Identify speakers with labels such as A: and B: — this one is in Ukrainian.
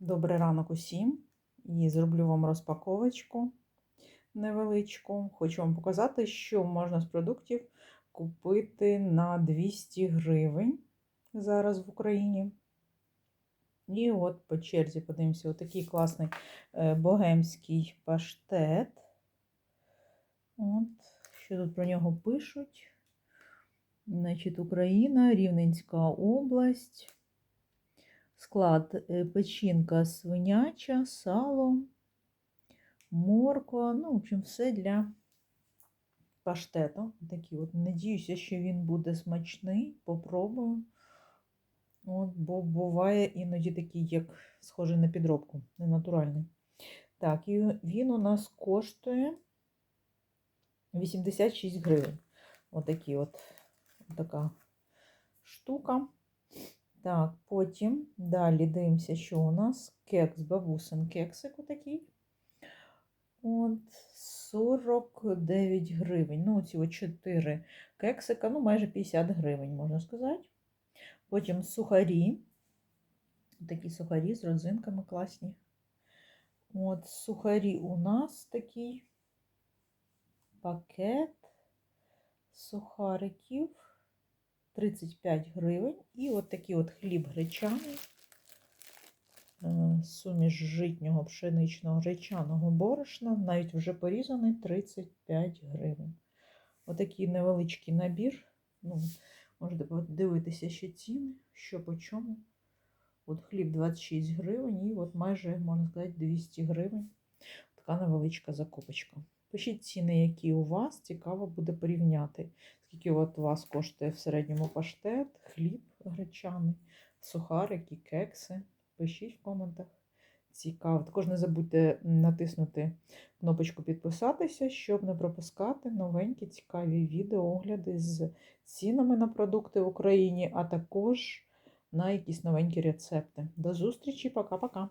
A: Добрий ранок усім. І зроблю вам розпаковочку невеличку. Хочу вам показати, що можна з продуктів купити на 200 гривень зараз в Україні. І от по черзі подивимося, отакий класний е, богемський паштет. От, що тут про нього пишуть? Значить, Україна, Рівненська область. Склад е, печінка свиняча, сало, морква. Ну, в общем, все для паштету. Такі от. Надіюся, що він буде смачний. Попробую. От, бо буває іноді такий, як схожий на підробку, ненатуральний. Так, і він у нас коштує 86 гривень. Отакі от, така штука. Так, потім далі дивимося, що у нас кекс, бабусин кексик отакий. От 49 гривень. Ну, ці 4 кексика, ну, майже 50 гривень, можна сказати. Потім сухарі. Такі сухарі з родзинками класні. От сухарі у нас такий пакет сухариків. 35 гривень. І от такий от хліб гречаний, е, суміш житнього пшеничного гречаного борошна, навіть вже порізаний 35 гривень. Отакий невеличкий набір. Ну, Можете подивитися ще ціни, що по чому. От хліб 26 гривень і от майже, можна сказати, 200 гривень. Така невеличка закупочка. Пишіть ціни, які у вас, цікаво буде порівняти. Скільки от у вас коштує в середньому паштет, хліб гречаний, сухарики, кекси. Пишіть в коментах. Цікаво. Також не забудьте натиснути кнопочку підписатися, щоб не пропускати новенькі цікаві відео, огляди з цінами на продукти в Україні, а також на якісь новенькі рецепти. До зустрічі, пока-пока!